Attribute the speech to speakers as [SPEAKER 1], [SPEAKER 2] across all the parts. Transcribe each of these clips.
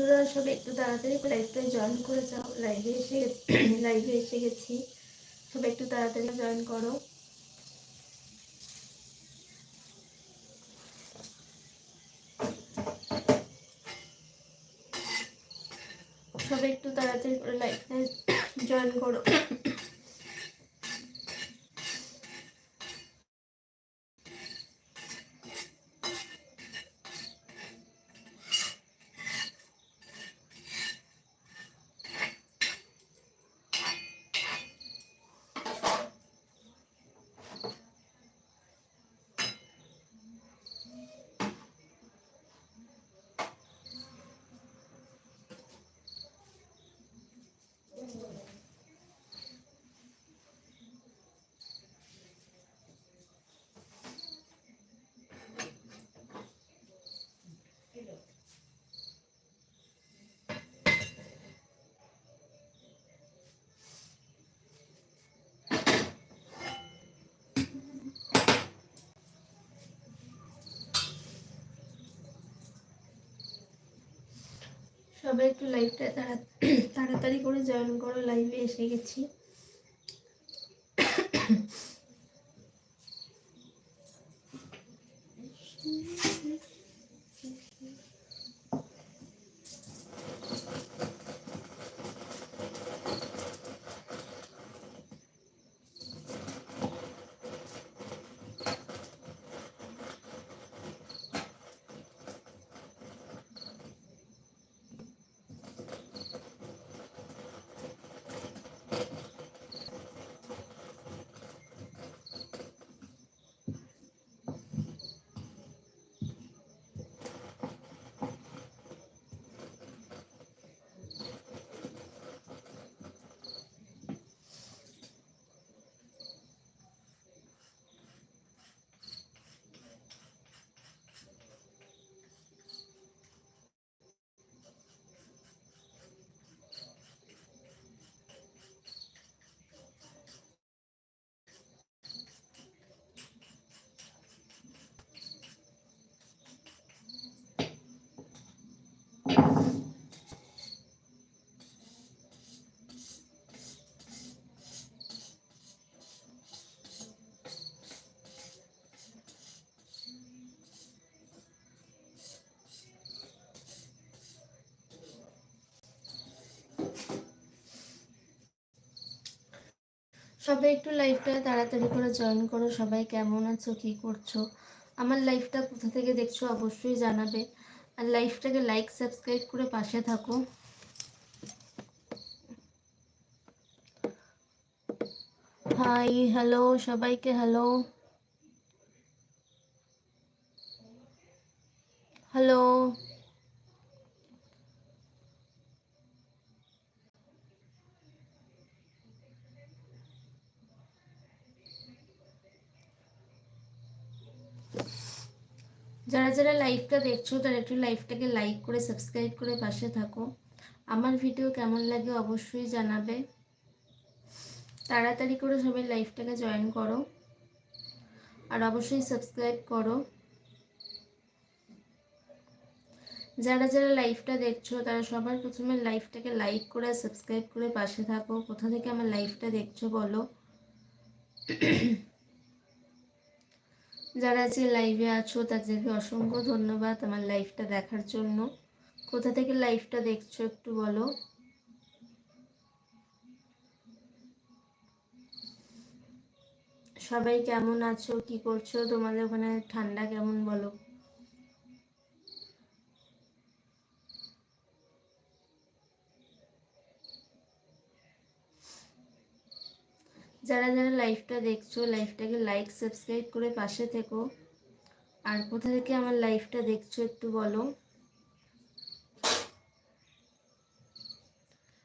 [SPEAKER 1] বন্ধুরা সব একটু তাড়াতাড়ি লাইভটা জয়েন করে যাও। লাইভে এসে লাইভে এসে গেছি। সব একটু তাড়াতাড়ি জয়েন করো। সব একটু তাড়াতাড়ি করে লাইভটা জয়েন করো। সবাই একটু লাইভটা তাড়াতাড়ি করে জয়েন করো লাইভে এসে গেছি। সবাই একটু লাইভটা তাড়াতাড়ি করে জয়েন করো, সবাই কেমন আছো, কি করছ? আমার লাইফটা কোথা থেকে দেখছ অবশ্যই জানাবে। আর লাইফটাকে লাইক সাবস্ক্রাইব করে পাশে থাকো। হাই হ্যালো সবাইকে হ্যালো হ্যালো যারা যারা লাইভটা দেখছ, তারা একটু লাইভটাকে লাইক করে সাবস্ক্রাইব করে পাশে থাকো। আমার ভিডিও কেমন লাগে অবশ্যই জানাবে। তাড়াতাড়ি করে সবাই লাইভটাকে জয়েন করো। আর অবশ্যই সাবস্ক্রাইব করো। যারা যারা লাইভটা দেখছ, তারা সবার প্রথমে লাইভটাকে লাইক করে সাবস্ক্রাইব করে পাশে থাকো। কোথা থেকে আমার লাইভটা দেখছ বলো। যারা যে লাইভে আছো, তাদেরকে অসংখ্য ধন্যবাদ আমার লাইভটা দেখার জন্য। কোথা থেকে লাইভটা দেখছ একটু বলো? সবাই কেমন আছো? কি করছ? তোমাদের ওখানে ঠান্ডা কেমন বলো? যারা যারা লাইভটা দেখছ লাইভটাকে লাইক সাবস্ক্রাইব করে পাশে থেকো। আর কোথা থেকে আমার লাইভটা দেখছ একটু বলো।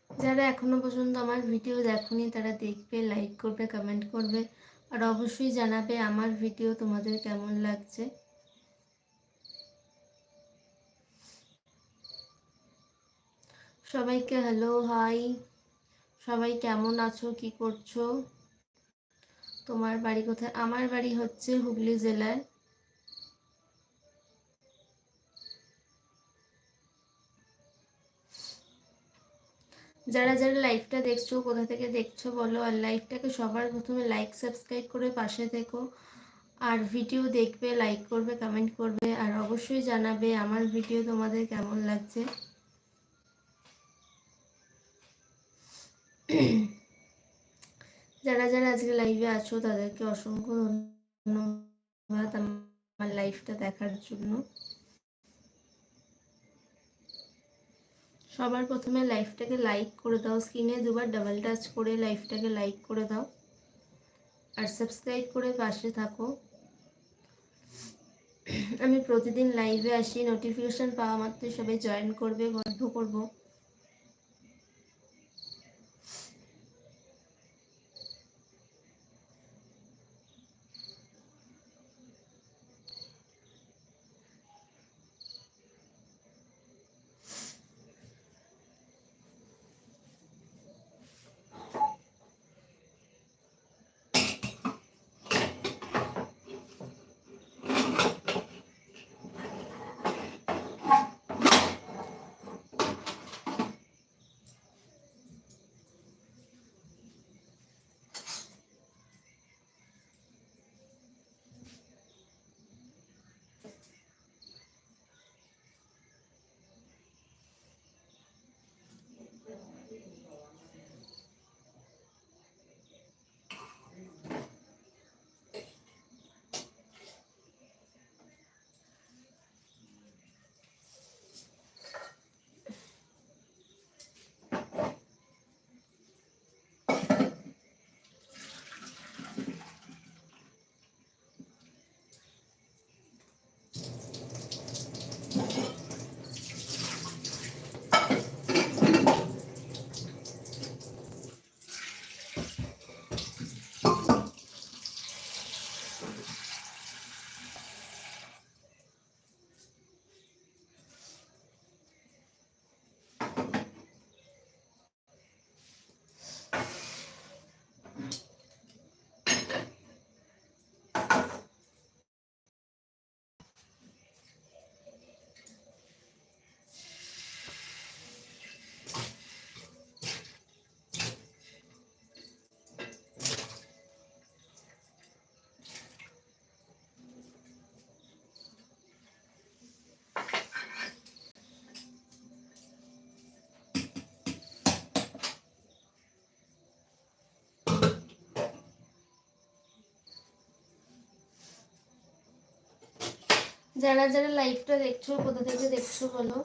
[SPEAKER 1] যারা এখনও পর্যন্ত আমার ভিডিও দেখনি, তারা দেখবে লাইক করবে কমেন্ট করবে, আর অবশ্যই জানাবে আমার ভিডিও তোমাদের কেমন লাগছে। সবাইকে হ্যালো হাই সবাই কেমন আছো, কি করছ? তোমার বাড়ি কোথায়? আমার বাড়ি হচ্ছে হুগলি জেলায়। যারা যারা লাইভটা দেখছ, কোথা থেকে দেখছ বলো, আর লাইভটাকে সবার প্রথমে লাইক সাবস্ক্রাইব করে পাশে থেকো। আর ভিডিও দেখবে লাইক করবে কমেন্ট করবে, আর অবশ্যই জানাবে আমার ভিডিও তোমাদের কেমন লাগছে। যারা যারা আজকে লাইভে আছো, তাদেরকে অসংখ্য ধন্যবাদ আমার লাইভটা দেখার জন্য। সবার প্রথমে লাইভটাকে লাইক করে দাও স্ক্রিনে দুবার ডাবল টাচ করে লাইভটাকে লাইক করে দাও। আর সাবস্ক্রাইব করে পাশে থাকো। আমি প্রতিদিন লাইভে আসি নোটিফিকেশান পাওয়া মাত্রই সবাই জয়েন করবে, গল্প করব। যারা যারা লাইভটা দেখছ কোথা থেকে দেখছ বলো?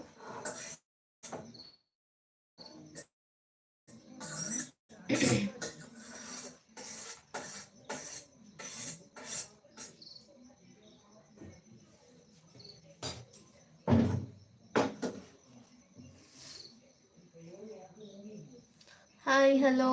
[SPEAKER 1] হাই হ্যালো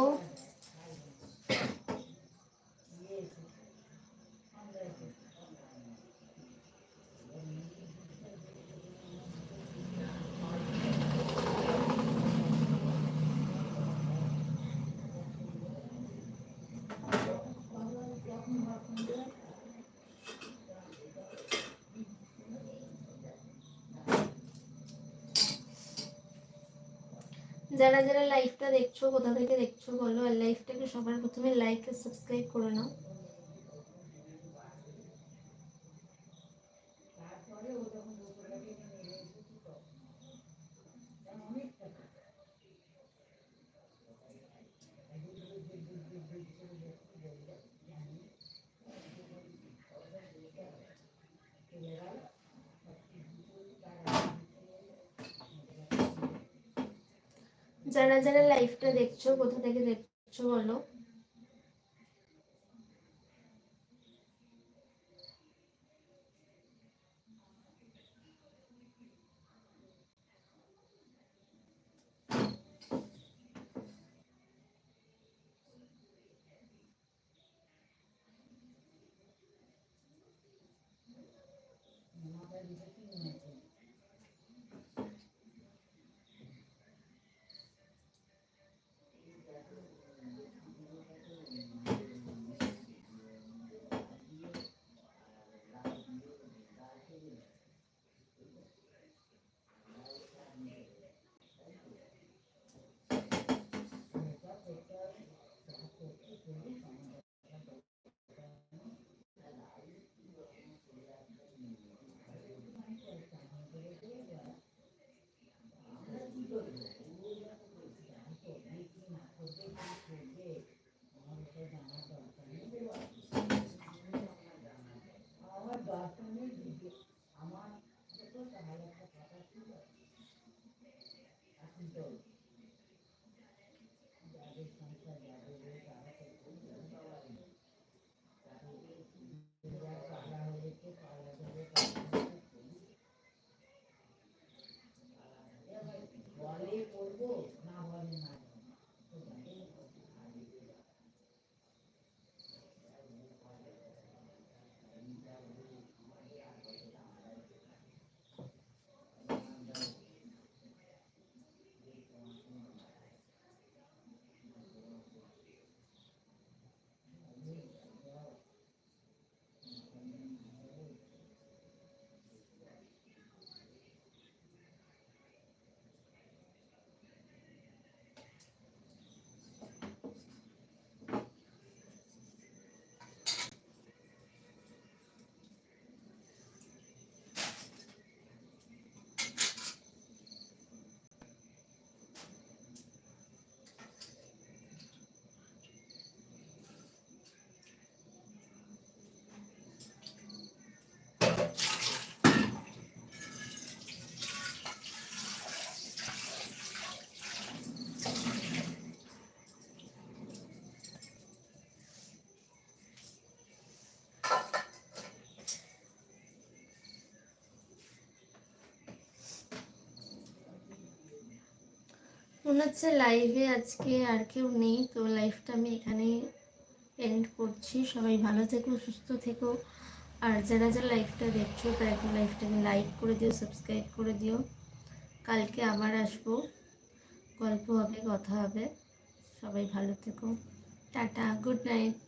[SPEAKER 1] যারা যারা লাইভটা দেখছ, কোথা থেকে দেখছ, বলো, আর লাইভটাকে সবার প্রথমে লাইক আর সাবস্ক্রাইব করে নাও। যারা দেখছ কোথা থেকে দেখছ বলো Thank you. মনে হচ্ছে লাইভে আজকে আর কেউ নেই, তো লাইভটা আমি এখানেই এন্ড করছি। সবাই ভালো থেকো, সুস্থ থেকো। আর যারা যারা লাইভটা দেখছ, তারা একটু লাইভটাকে লাইক করে দিও সাবস্ক্রাইব করে দিও। কালকে আবার আসব। গল্প হবে, কথা হবে। সবাই ভালো থেকো। Tata good night